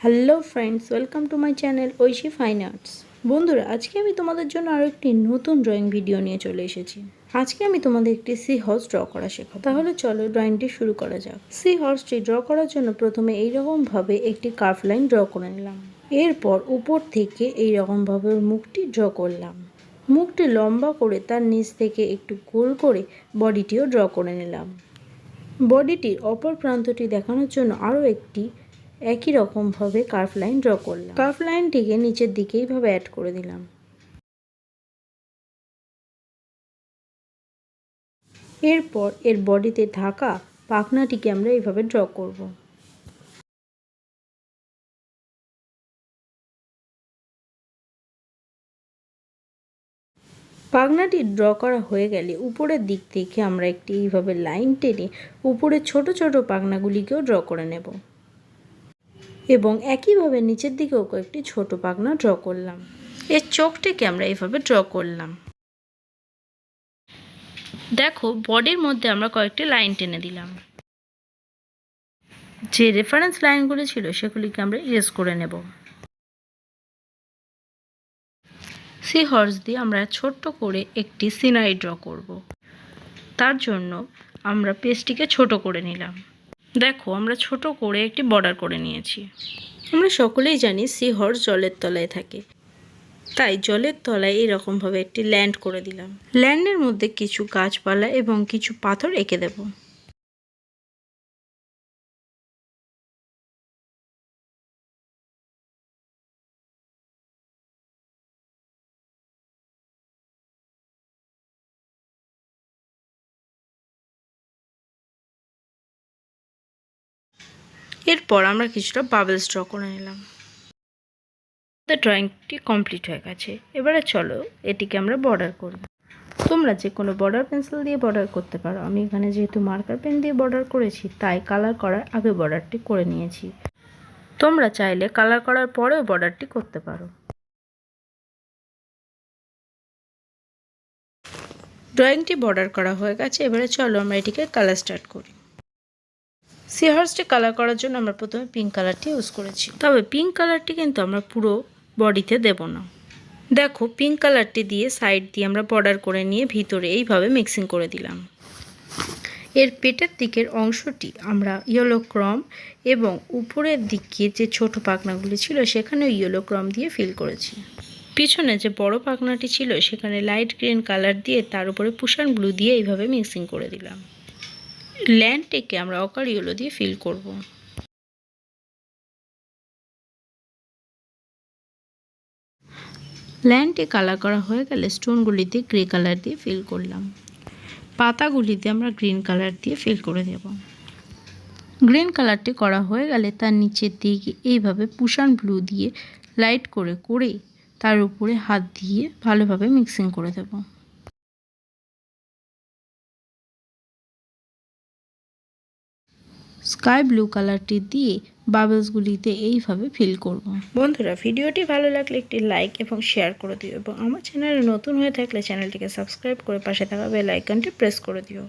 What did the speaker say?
Hello friends welcome to my channel Aishi fine arts বন্ধুরা, আজকে আমি তোমাদের জন্য আরও একটি নতুন ড্রয়িং ভিডিও নিয়ে চলে এসেছি। আজকে আমি তোমাদের একটি সি হর্স ড্র করা শেখাবো। তাহলে চলো ড্রয়িংটি শুরু করা যাক। সি হর্সটি ড্র করার জন্য প্রথমে এইরকমভাবে একটি কার্ভ লাইন ড্র করে নিলাম। এরপর উপর থেকে এইরকমভাবে মুখটি ড্র করলাম। মুখটি লম্বা করে তার নিচ থেকে একটু গোল করে বডিটিও ড্র করে নিলাম। বডিটির অপর প্রান্তটি দেখানোর জন্য আরও একটি একই রকমভাবে কার্ভ লাইন ড্র করলাম। কার্ভ লাইনটিকে নিচের দিকে এইভাবে অ্যাড করে দিলাম। এরপর এর বডিতে থাকা পাখনাটিকে আমরা এইভাবে ড্র করব। পাখনাটি ড্র করা হয়ে গেলে উপরের দিক থেকে আমরা একটি এইভাবে লাইন টেনে উপরে ছোট ছোট পাখনাগুলিকেও ড্র করে নেব। এবং একইভাবে নিচের দিকেও কয়েকটি ছোট পাখনা ড্র করলাম। এর চোখটিকে আমরা এইভাবে ড্র করলাম। দেখো বডির মধ্যে আমরা কয়েকটি লাইন টেনে দিলাম। যে রেফারেন্স লাইনগুলি ছিল, সেগুলিকে আমরা ইরেজ করে নেব। সি হর্স দিয়ে আমরা ছোট্ট করে একটি সিনারি ড্র করব। তার জন্য আমরা পেজটিকে ছোট করে নিলাম। দেখো, আমরা ছোট করে একটি বর্ডার করে নিয়েছি। আমরা সকলেই জানি সি হর্স জলের তলায় থাকে। তাই জলের তলায় এরকমভাবে একটি ল্যান্ড করে দিলাম। ল্যান্ডের মধ্যে কিছু গাছপালা এবং কিছু পাথর এঁকে দেব। এরপর আমরা কিছুটা বাবলস ড্র করে নিলাম। ড্রয়িংটি কমপ্লিট হয়ে গেছে। এবারে চলো, এটিকে আমরা বর্ডার করব। তোমরা যে কোনো বর্ডার পেন্সিল দিয়ে বর্ডার করতে পারো। আমি এখানে যেহেতু মার্কার পেন দিয়ে বর্ডার করেছি, তাই কালার করার আগে বর্ডারটি করে নিয়েছি। তোমরা চাইলে কালার করার পরেও বর্ডারটি করতে পারো। ড্রয়িংটি বর্ডার করা হয়ে গেছে। এবারে চলো আমরা এটিকে কালার স্টার্ট করি। সিহার্সটি কালার করার জন্য আমরা প্রথমে পিঙ্ক কালারটি ইউজ করেছি। তবে পিঙ্ক কালারটি কিন্তু আমরা পুরো বডিতে দেব না। দেখো পিঙ্ক কালারটি দিয়ে সাইড দিয়ে আমরা বর্ডার করে নিয়ে ভিতরে এইভাবে মিক্সিং করে দিলাম। এর পেটের দিকের অংশটি আমরা ইয়েলো ক্রম এবং উপরের দিকে যে ছোট পাখনাগুলি ছিল, সেখানেও ইয়েলো ক্রম দিয়ে ফিল করেছি। পিছনে যে বড় পাখনাটি ছিল, সেখানে লাইট গ্রিন কালার দিয়ে তার উপরে পুষান ব্লু দিয়ে এইভাবে মিক্সিং করে দিলাম। ল্যান্ডটিকে আমরা অকার ইয়েলো দিয়ে ফিল করব। ল্যান্ডটি কালার করা হয়ে গেলে স্টোনগুলিতে গ্রে কালার দিয়ে ফিল করলাম। পাতাগুলিতে আমরা গ্রিন কালার দিয়ে ফিল করে দেব গ্রিন কালারটি করা হয়ে গেলে তার নিচের দিকে এইভাবে পুষান ব্লু দিয়ে লাইট করে করে তার উপরে হাত দিয়ে ভালোভাবে মিক্সিং করে দেবো। স্কাই ব্লু কালারটি দিয়ে বাবলসগুলিতে এইভাবে ফিল করব। বন্ধুরা, ভিডিওটি ভালো লাগলে একটি লাইক এবং শেয়ার করে দিও এবং আমার চ্যানেলে নতুন হয়ে থাকলে চ্যানেলটিকে সাবস্ক্রাইব করে পাশে থাকা বেল আইকনটি প্রেস করে দিও।